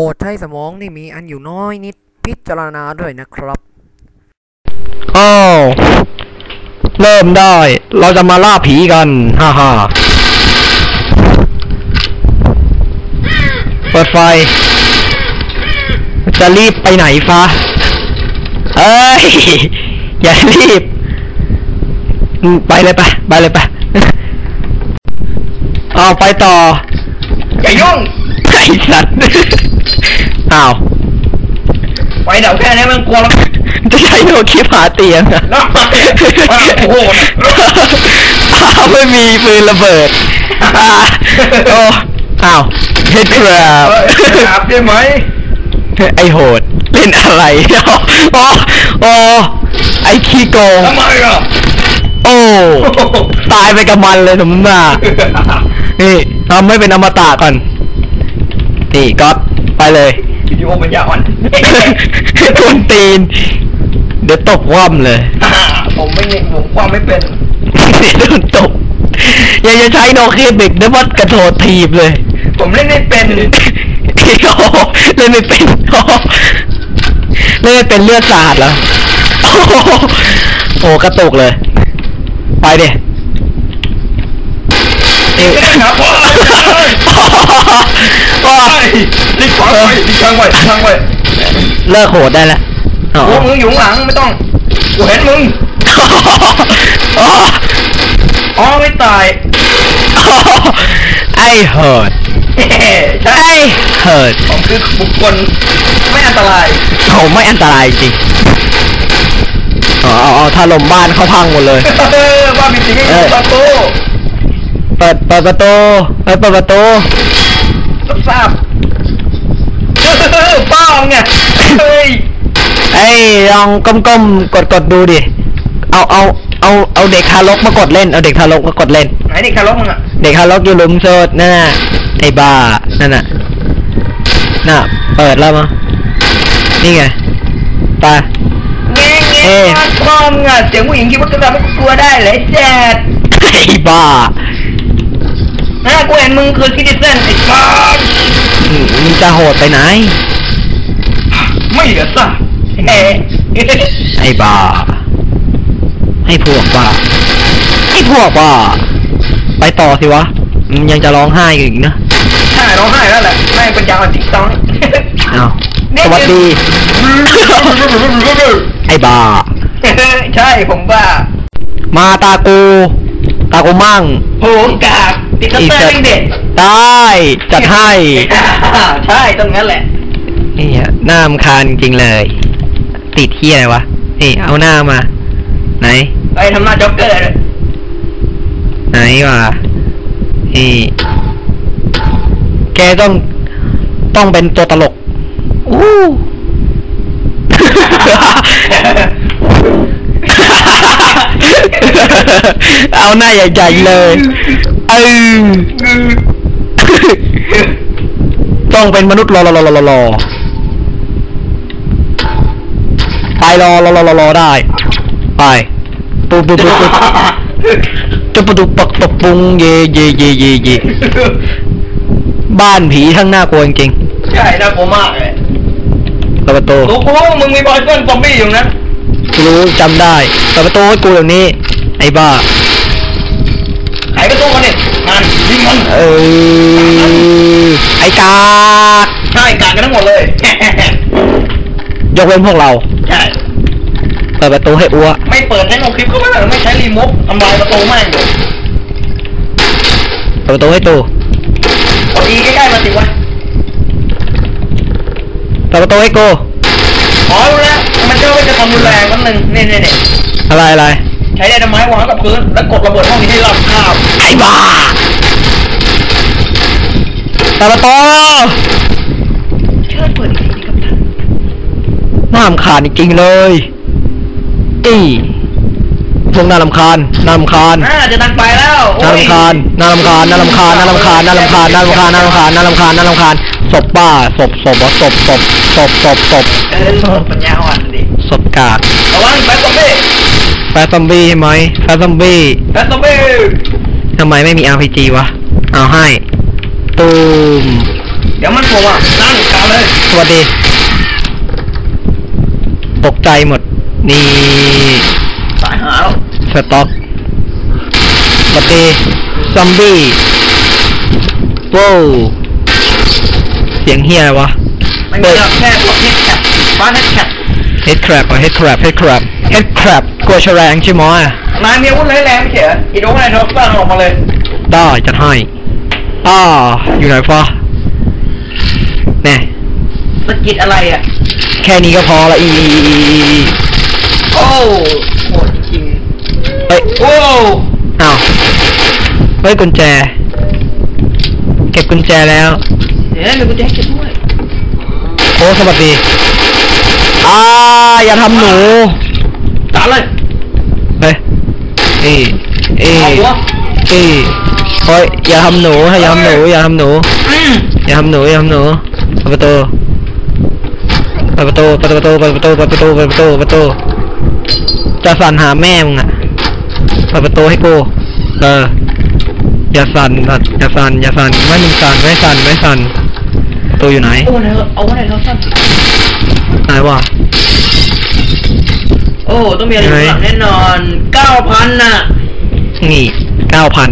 ปรดใช้สมองที่มีอันอยู่น้อยนิดพิจารณาด้วยนะครับอ้าวเริ่มได้ เราจะมาล่าผีกัน ฮ่าฮ่าเปิดไฟ จะรีบไปไหนฟ้าเอ้ย อย่ารีบอืมไปเลยไปไปเลยไปเอาไปต่อ อย่ายุ่งไอ้สัตว์ อ้าวไปเดี๋ยวแค่นี้มันกลัวแล้ว จะใช้โนคิปหาเตียงอะแล้วโอ้โห อ้าวไม่มีปืนระเบิดอ่าโอ้อ้าวเฮ็ดครับเฮ้ยอาบได้ไหมไอโหดเล่นอะไรโอ้โอ้ไอขี้โกง ทำไมอะโอ้ ตายไปกับมันเลยสมมติว่านี่ทำให้เป็นอมตะก่อน นี่ก๊อตไปเลยวิดี โอปัญญาอ่อนคนตีน เดี๋ยวตบว่ำเลย ผมไม่เนี่ยผมความไม่เป็นเดี๋ยวโดนตบยังจะใช้โนเคียบิกนึกว่ากระโดดถีบเลย ผมเล่นไม่เป็นโอ้โหเล่นไม่เป็นโอ้โหเล่นไม่เป็นเลือดสาดเหรอโอ้โหโอ้กระตุกเลย ไปดิ เอ้ยครับพ่อโอ้ไปรีบขวางไว้รีบทางไว้ทางไว้เลิกโหดได้แล้วอ๋อโอ้มึงอยู่ข้างหลังไม่ต้องกูเห็นมึงอ๋ออ๋อไม่ตายไอ้เหิดใช่ไอ้เหิดผมคือบุคคลไม่อันตรายเขาไม่อันตรายจริงอ๋อเอาเอาถ้าลมบ้านเขาพังหมดเลยเออว่ามีสิ่งที่อยู่ประตู เปิดเปิดประตูเปิดเปิดประตูรับทราบเออป้าไงเฮ้ยไอ้ยลองก้มๆกดกดดูดิเอาเอาเอาเอาเด็กทารกมากดเล่นเอาเด็กทารกมากดเล่นไหนนี่คารลมึงอะเด็กทารกอยู่หลุมโซดนั่นน่ะไอ้บ้านั่นน่ะน่ะเปิดแล้วมั้งนี่ไงไปแง่เอ๊ะแง่ป้อมอะเสียงผู้หญิงคิดว่าจะทำให้กูกลัวได้เลยแจ๊ดไอ้บ้า นะกูเห็นมึงคือคิดดิเซนไอ้ป้อมอืมมึงจะโหดไปไหน ไม่เหลือซะเอ๊ะไอ้บ้าให้พวกบ้าให้พวกบ้าไปต่อสิวะมันยังจะร้องไห้อยู่อีกนะใช่ร้องไห้แล้วแหละแม่งเป็นยาวติ๊กต้องเอาสวัสดี ไอ้บ้าใช่ผมว่ามาตากู ตากูมั่งโหงกาก ติ๊กเตอร์แม่งเด็ดได้จัดให้ใช่ตรงนั้นแหละนี่อะหน้ามคานจริงๆเลย ติดที่อะไรวะนี่เอาหน้ามา ไหน ไปทำหน้าจ็อกเกอร์เลยไหนวะนี่แกต้องต้องเป็นตัวตลกอู้ เอาหน้าใหญ่ๆเลยเออต้องเป็นมนุษย์รอรอรอรอรอไปรอรอรอรอรอได้ ไปปูปูปูปูจะประตูปักปะปุงเย่เย่เย่เย่เย่บ้านผีทั้งหน้ากลัวจริงใช่น่ากลัวมากเลยๆเปิดประตูรู้กูว่ามึงมีบอยเฟิร์นซอมบี้อยู่นะรู้จำได้เปิดประตูให้กูเดี๋ยวนี้ ไอ้บ้าไขประตูมาดิมันยิงมัน เออไอ้กากใช่กาดกันทั้งหมดเลย ยกเว้นพวกเรา ใช่ เปิดประตูให้อ้วไม่เปิดให้ลงคลิปก็ไม่ได้ไม่ใช้รีโมททำลายประตูแม่งอยู่เปิดประตูให้ตูพอดีใกล้ๆมาสิวะเปิดประตูให้กูอ๋อรู้แล้วมันเจ้าว่าจะทำรุนแรงกันหนึ่งนี่นี่นี่อะไรอะไร ใช้ไดนาไม้วางกับพื้น แล้วกดระเบิดห้องนี้ให้รับข้าวไอ้บ้าเปิดประตูเชิญเปิดอีกทีกับท่านน่ารำคาญจริงๆเลยอีพวกน่ารำคาญน่ารำคาญน่าจะตันไปแล้วน่ารำคาญน่ารำคาญน่ารำคาญน่ารำคาญน่ารำคาญน่ารำคาญน่ารำคาญน่ารำคาญน่ารำคาญศพบ้าศพศพวะศพศพศพศพศพเออปัญญาอ่อนดิศพกากระวังแฟนซอมบี้ แฟร์ซอมบี้ใช่ไหมแฟร์ซอมบี้แฟนซอมบี้ทำไมไม่มี RPG วะ เอาให้ ตูม เดี๋ยวมันโผล่อะนั่งกลางเลย สวัสดี ตกใจหมด นี่สายหาแล้วสต็อกสวัสดีซอมบี้ว้าวเสียงเฮียอะไรวะไม่มีหรอกแค่พวกเฮดแคปบ้านเฮดแคป Head crab เหรอ Head crab Head crab Head crab กลัวแฉลงใช่ไหมนายมีอาวุธร้ายแรงไม่ใช่เหรออีโดงอะไรเธอฟังออกมาเลยได้จัดให้อ่าอยู่ไหนฟ้าแน่สะกิดอะไรอะ แค่นี้ก็พอละอีโอ้โหดจริงเฮ้ยโอ้อ้าวเฮ้ยกุญแจ เก็บกุญแจแล้วเดี๋ยวมีกุญแจเก็บด้วยโอ้สวัสดีอ่าอย่าทำหนูตาเลยเฮ้ย เอ้เอ้เอาหัวเอ้เฮ้ยอย่าทำหนูอย่าทำหนูอย่าทำหนูอืมอย่าทำหนูอย่าทำหนูเปิดประตูเปิดประตูเปิดประตูเปิดประตูเปิดประตูเปิดประตูเปิดประตูจะสั่นหาแม่มึงอะเปิดประตูให้กูเอออย่าสั่นอย่าสั่นอย่าสั่นไม่มึงสั่นไม่สั่นไม่สั่นประตูอยู่ไหนโอ้เธอเอาไว้เธอสั้นไหนวะ โอ้ ต้องมีอะไรอยู่ข้างหลังแน่นอน เก้าพันน่ะ นี่เก้าพัน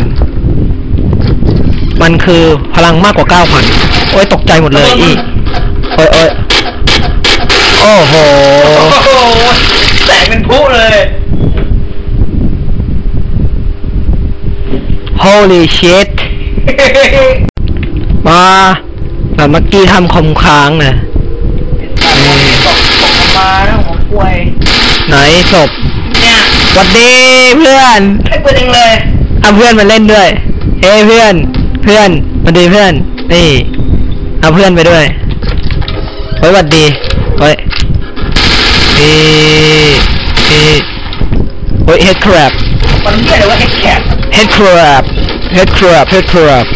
มันคือพลังมากกว่าเก้าพัน โอ้ยตกใจหมดเลยอีโอ้ยโอ้ยโอ้โห โอ้โห แสงเป็นพลุเลย holy shit มาแบบเมื่อกี้ทำคอมค้างเนี่ยตกตกมาแล้วของป่วย ไหนศพเนี่ยหวัดดีเพื่อนให้เปิดเองเลยเอาเพื่อนมาเล่นด้วยเฮ้ยเพื่อน เพื่อนหวัดดีเพื่อน นี่ เอาเพื่อนไปด้วยเฮ้ยหวัดดีเฮ้ยเฮ้ยเฮ้ยเฮ้ย head crab มันเรียกเลยว่าเอ็กแคป head crab head crab head crab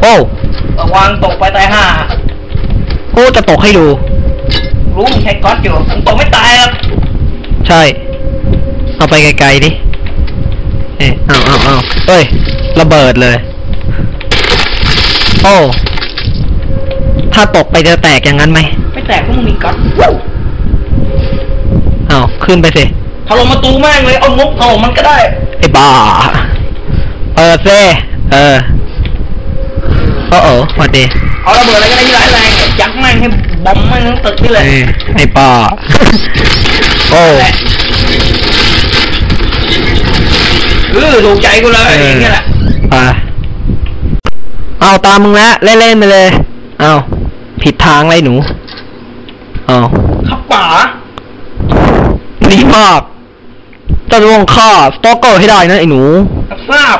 โอ้ระวังตกไปตายห่าโอ้จะตกให้ดู รู้มึงใช้ก๊อตอยู่มึงตกไม่ตายหรอกใช่ เอาไปไกลๆดิเอ๊ะเอาเอาเอาเอ้ย ระเบิดเลย โอ้ ถ้าตกไปจะแตกอย่างนั้นไหม ไม่แตกเพราะมึงมีก๊อตเอาขึ้นไปสิถล่มประตูแม่งเลย เอางบเอามันก็ได้ ไอ้บ้า เปิดซิเออโอ้โอ้สวัสดี เอาระเบิดอะไรก็ได้ที่ร้ายแรงเนี่ยยัดแม่งให้ บอมแม่งทั้งตึกนี่เลยเอ้ยไอ้บ้าโอ้แหละเออถูกใจกูเลยอย่างเงี้ยแหละไปเอาตามมึงแล้วเล่นๆไปเลย เอาผิดทางเลยหนูเอาขับป่าดีมากจะร่วงฆ่าสตอกเกอร์ให้ได้นะไอ้หนูรับทราบ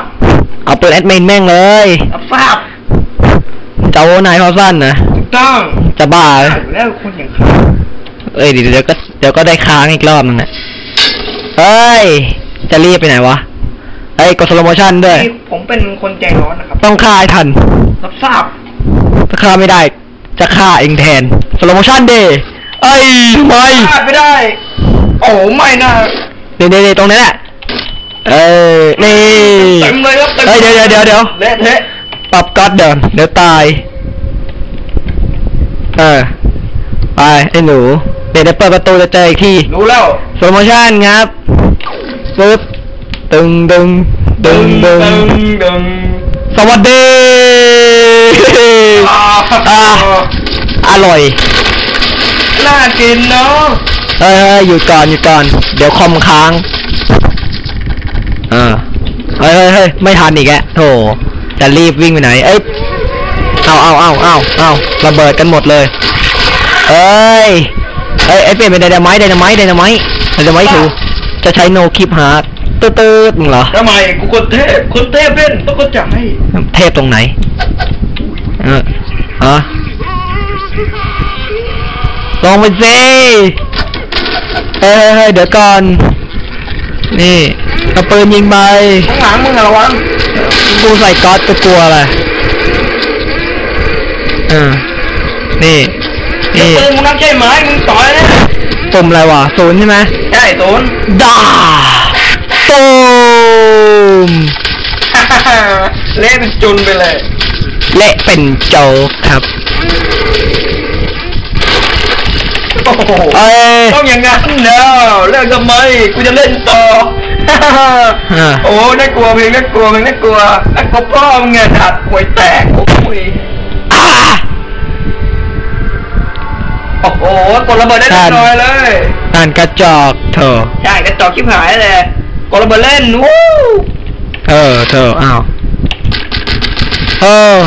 เอาเปิดแอดมินแม่งเลยรับทราบจะเอานายเขาสั้นนะถูก ต้องจะบ้าอเลยยู่แล้วคนอย่างเขาเอ้ยเดี๋ยวเดี๋ยวก็เดี๋ยวก็ได้ค้างอีกรอบนึงนะเอ้ย จะรีบไปไหนวะเอ้ยกดสโลโมชั่นด้วย นี่ผมเป็นคนใจร้อนนะครับ ต้องฆ่าให้ทัน รับทราบ ถ้าฆ่าไม่ได้ จะฆ่าเองแทนสโลโมชั่นเดเอ้ยทำไมพลาดไม่ได้ โอ้ไม่น่าเดี๋ยวเดี๋ยวตรงนี้แหละเอ้ยนี่เต็มเลยครับต็มเฮ้ยเดี๋ยวเดี๋ยวเดี๋ยวเดี๋ยวเละเทะปรับก๊อตเดินเดี๋ยวตาย เออ ไป ไอ้หนูเดี๋ยวเดี๋ยวเปิดประตูจะเจออีกที่รู้แล้วโปรโมชั่นครับปึ๊บตึงดึงดึงดึงดึงสวัสดีอ่าอ่าอร่อย น่ากินเนาะเอ้ยหยุดก่อนหยุดก่อน เดี๋ยวคอมค้างเออเฮ้ยเฮ้ยเฮ้ยไม่ทันอีกแกโถจะรีบวิ่งไปไหน เอ้ย เอาเอาเอาเอาเอาระเบิดกันหมดเลยเอ้ยเอ้ยเอ้ยเปลี่ยนเป็นไดนาไมต์ไดนาไมต์ไดนาไมต์ไดนาไมต์ถูจะใช้โนคลิปหาตืดตืดมึงเหรอทำไมกูคนเทพคนเทพเป็นต้องก็จับให้เทพตรงไหนเออฮะลงไปสิเอ้ยเฮ้ยเฮ้ยเดี๋ยวก่อน นี่เอาปืนยิงไปข้างหลังมึงอะระวังกูใส่ก๊อตจะกลัวอะไร เออ นี่เดี๋ยวนี่ปืนมึงนับใช่ไหมมึงต่อยนะปุ่มอะไรวะศูนย์ใช่ไหมใช่ตูนด่าตูมเละเป็นจุนไปเลย เละเป็นโจ๊กครับโอ้โหเอ้ยต้องอย่างนั้นเนอะเลิกทำไมกูจะเล่นต่ออ่าโอ้น่ากลัวเพลงน่ากลัวเพลงน่ากลัวน่ากลัวพ่อมึงไงถัดหวยแตกโอ้ย อ่าโอ้โหกดระเบิดได้ท่านน้อยเลยอ่านกระจอกเธอ ใช่กระจอกชิบหายเลยกดระเบิดเล่นวู้เออเธออ้าวเออ